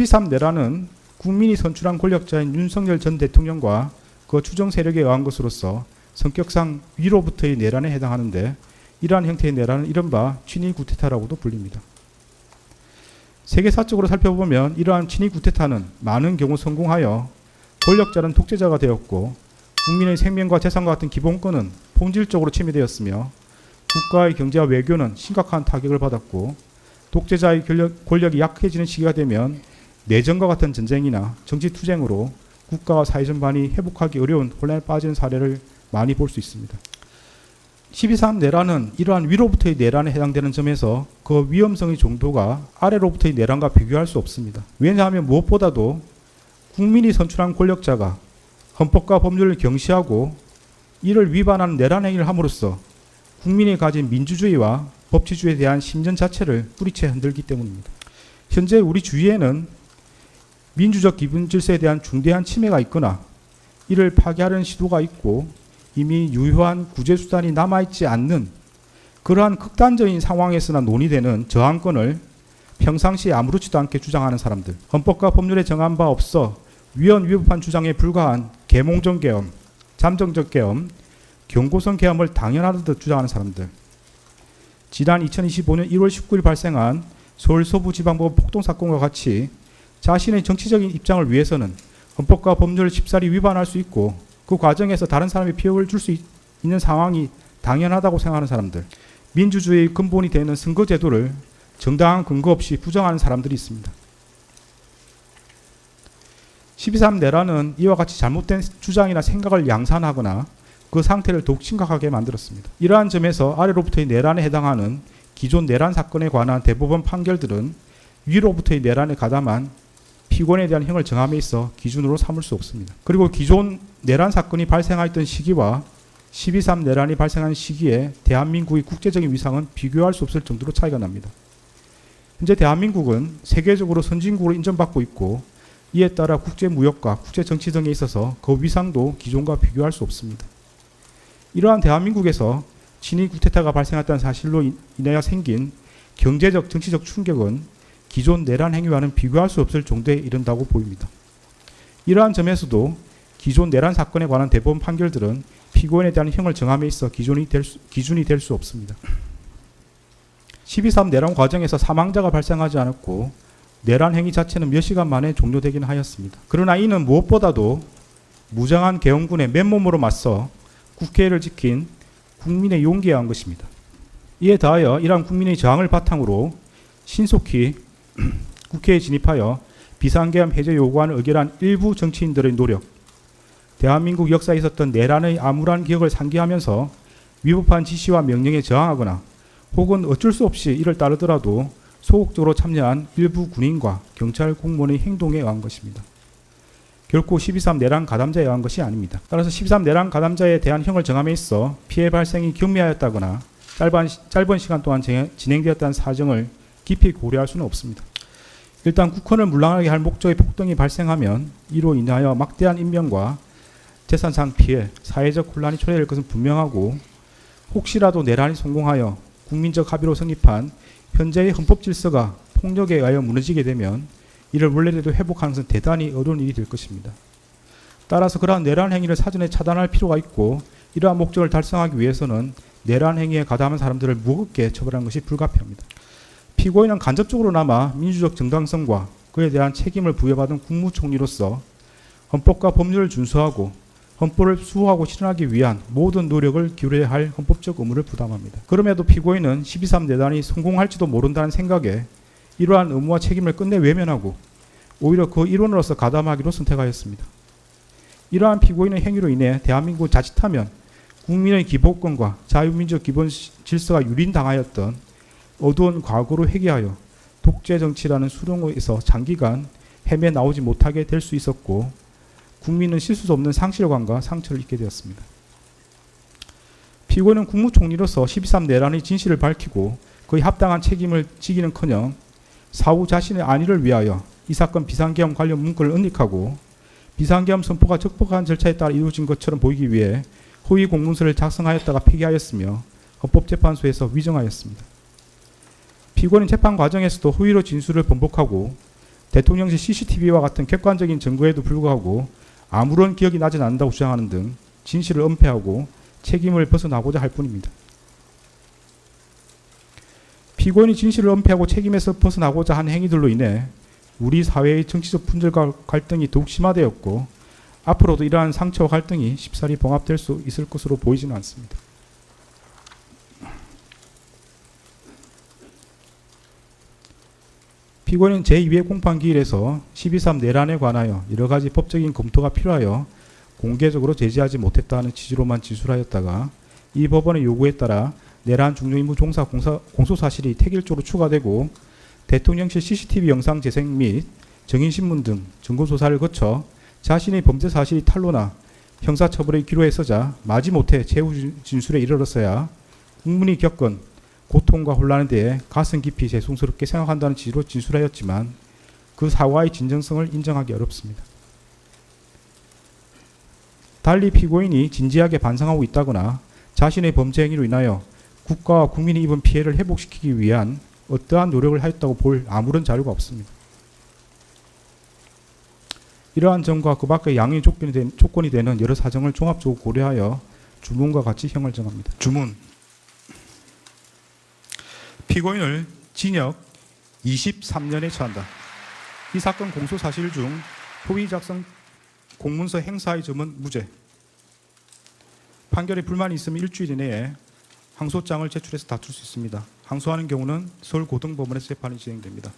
12.3 내란은 국민이 선출한 권력자인 윤석열 전 대통령과 그 추정 세력에 의한 것으로서 성격상 위로부터의 내란에 해당하는데 이러한 형태의 내란은 이른바 친위 구테타라고도 불립니다. 세계사적으로 살펴보면 이러한 친위 구테타는 많은 경우 성공하여 권력자는 독재자가 되었고 국민의 생명과 재산과 같은 기본권은 본질적으로 침해되었으며 국가의 경제와 외교는 심각한 타격을 받았고 독재자의 권력, 권력이 약해지는 시기가 되면 내전과 같은 전쟁이나 정치 투쟁으로 국가와 사회 전반이 회복하기 어려운 혼란에 빠지는 사례를 많이 볼 수 있습니다. 12.3 내란은 이러한 위로부터의 내란에 해당되는 점에서 그 위험성의 정도가 아래로부터의 내란과 비교할 수 없습니다. 왜냐하면 무엇보다도 국민이 선출한 권력자가 헌법과 법률을 경시하고 이를 위반하는 내란 행위를 함으로써 국민이 가진 민주주의와 법치주의에 대한 신전 자체를 뿌리채 흔들기 때문입니다. 현재 우리 주위에는 민주적 기본 질서에 대한 중대한 침해가 있거나 이를 파괴하려는 시도가 있고 이미 유효한 구제 수단이 남아 있지 않는 그러한 극단적인 상황에서나 논의되는 저항권을 평상시에 아무렇지도 않게 주장하는 사람들, 헌법과 법률에 정한 바 없어 위헌 위법한 주장에 불과한 계몽적 계엄, 잠정적 계엄, 경고성 계엄을 당연하듯 주장하는 사람들. 지난 2025년 1월 19일 발생한 서울 서부지방법 폭동 사건과 같이 자신의 정치적인 입장을 위해서는 헌법과 법률을 쉽사리 위반할 수 있고 그 과정에서 다른 사람이 피해를 줄 수 있는 상황이 당연하다고 생각하는 사람들, 민주주의의 근본이 되는 선거 제도를 정당한 근거 없이 부정하는 사람들이 있습니다. 12.3 내란은 이와 같이 잘못된 주장이나 생각을 양산하거나 그 상태를 더욱 심각하게 만들었습니다. 이러한 점에서 아래로부터의 내란에 해당하는 기존 내란 사건에 관한 대법원 판결들은 위로부터의 내란에 가담한 피고인에 대한 형을 정함에 있어 기준으로 삼을 수 없습니다. 그리고 기존 내란 사건이 발생하였던 시기와 12.3 내란이 발생한 시기에 대한민국의 국제적인 위상은 비교할 수 없을 정도로 차이가 납니다. 현재 대한민국은 세계적으로 선진국으로 인정받고 있고 이에 따라 국제 무역과 국제 정치 등에 있어서 그 위상도 기존과 비교할 수 없습니다. 이러한 대한민국에서 친위 구테타가 발생했다는 사실로 인하여 생긴 경제적 정치적 충격은 기존 내란 행위와는 비교할 수 없을 정도에 이른다고 보입니다. 이러한 점에서도 기존 내란 사건에 관한 대법원 판결들은 피고인에 대한 형을 정함에 있어 기준이 될 수, 기준이 될 수 없습니다. 12.3 내란 과정에서 사망자가 발생하지 않았고 내란 행위 자체는 몇 시간 만에 종료되긴 하였습니다. 그러나 이는 무엇보다도 무장한 개헌군의 맨몸으로 맞서 국회를 지킨 국민의 용기에 한 것입니다. 이에 더하여 이러한 국민의 저항을 바탕으로 신속히 국회에 진입하여 비상계엄 해제 요구안을 의결한 일부 정치인들의 노력, 대한민국 역사에 있었던 내란의 암울한 기억을 상기하면서 위법한 지시와 명령에 저항하거나 혹은 어쩔 수 없이 이를 따르더라도 소극적으로 참여한 일부 군인과 경찰 공무원의 행동에 의한 것입니다. 결코 12.3 내란 가담자에 의한 것이 아닙니다. 따라서 12.3 내란 가담자에 대한 형을 정함에 있어 피해 발생이 경미하였다거나 짧은, 짧은 시간 동안 진행되었다는 사정을 깊이 고려할 수는 없습니다. 일단 국헌을 물랑하게 할 목적의 폭동이 발생하면 이로 인하여 막대한 인명과 재산상 피해, 사회적 혼란이 초래될 것은 분명하고 혹시라도 내란이 성공하여 국민적 합의로 성립한 현재의 헌법 질서가 폭력에 의하여 무너지게 되면 이를 원래대로 회복하는 것은 대단히 어려운 일이 될 것입니다. 따라서 그러한 내란 행위를 사전에 차단할 필요가 있고 이러한 목적을 달성하기 위해서는 내란 행위에 가담한 사람들을 무겁게 처벌하는 것이 불가피합니다. 피고인은 간접적으로나마 민주적 정당성과 그에 대한 책임을 부여받은 국무총리로서 헌법과 법률을 준수하고 헌법을 수호하고 실현하기 위한 모든 노력을 기울여야 할 헌법적 의무를 부담합니다. 그럼에도 피고인은 12.3 내단이 성공할지도 모른다는 생각에 이러한 의무와 책임을 끝내 외면하고 오히려 그 일원으로서 가담하기로 선택하였습니다. 이러한 피고인의 행위로 인해 대한민국 자칫하면 국민의 기본권과 자유민주적 기본 질서가 유린당하였던 어두운 과거로 회귀하여 독재 정치라는 수렁에서 장기간 헤매 나오지 못하게 될 수 있었고 국민은 실수 수 없는 상실감과 상처를 입게 되었습니다. 피고는 국무총리로서 12.3 내란의 진실을 밝히고 그의 합당한 책임을 지기는커녕 사후 자신의 안위를 위하여 이 사건 비상계엄 관련 문건을 은닉하고 비상계엄 선포가 적법한 절차에 따라 이루어진 것처럼 보이기 위해 호의 공문서를 작성하였다가 폐기하였으며 헌법재판소에서 위정하였습니다. 피고는 재판 과정에서도 호의로 진술을 번복하고 대통령실 CCTV와 같은 객관적인 증거에도 불구하고 아무런 기억이 나진 않는다고 주장하는 등 진실을 은폐하고 책임을 벗어나고자 할 뿐입니다. 피고인이 진실을 은폐하고 책임에서 벗어나고자 한 행위들로 인해 우리 사회의 정치적 분열과 갈등이 더욱 심화되었고 앞으로도 이러한 상처와 갈등이 쉽사리 봉합될 수 있을 것으로 보이지는 않습니다. 피고인은 제2회 공판기일에서 12.3 내란에 관하여 여러 가지 법적인 검토가 필요하여 공개적으로 제지하지 못했다는 취지로만 진술하였다가 이 법원의 요구에 따라 내란 중요임무 종사 공소 사실이 택일조로 추가되고 대통령실 CCTV 영상 재생 및 증인신문 등 증거 조사를 거쳐 자신의 범죄 사실이 탄로나 형사처벌의 기로에 서자 마지못해 최후 진술에 이르렀어야 국민이 겪은 고통과 혼란에 대해 가슴 깊이 죄송스럽게 생각한다는 취지로 진술하였지만 그 사과의 진정성을 인정하기 어렵습니다. 달리 피고인이 진지하게 반성하고 있다거나 자신의 범죄 행위로 인하여 국가와 국민이 입은 피해를 회복시키기 위한 어떠한 노력을 하였다고 볼 아무런 자료가 없습니다. 이러한 점과 그 밖의 양의 조건이, 되는 여러 사정을 종합적으로 고려하여 주문과 같이 형을 정합니다. 주문 피고인을 징역 23년에 처한다. 이 사건 공소 사실 중 호의 작성 공문서 행사의 점은 무죄. 판결에 불만이 있으면 일주일 이내에 항소장을 제출해서 다툴 수 있습니다. 항소하는 경우는 서울고등법원에서 재판이 진행됩니다.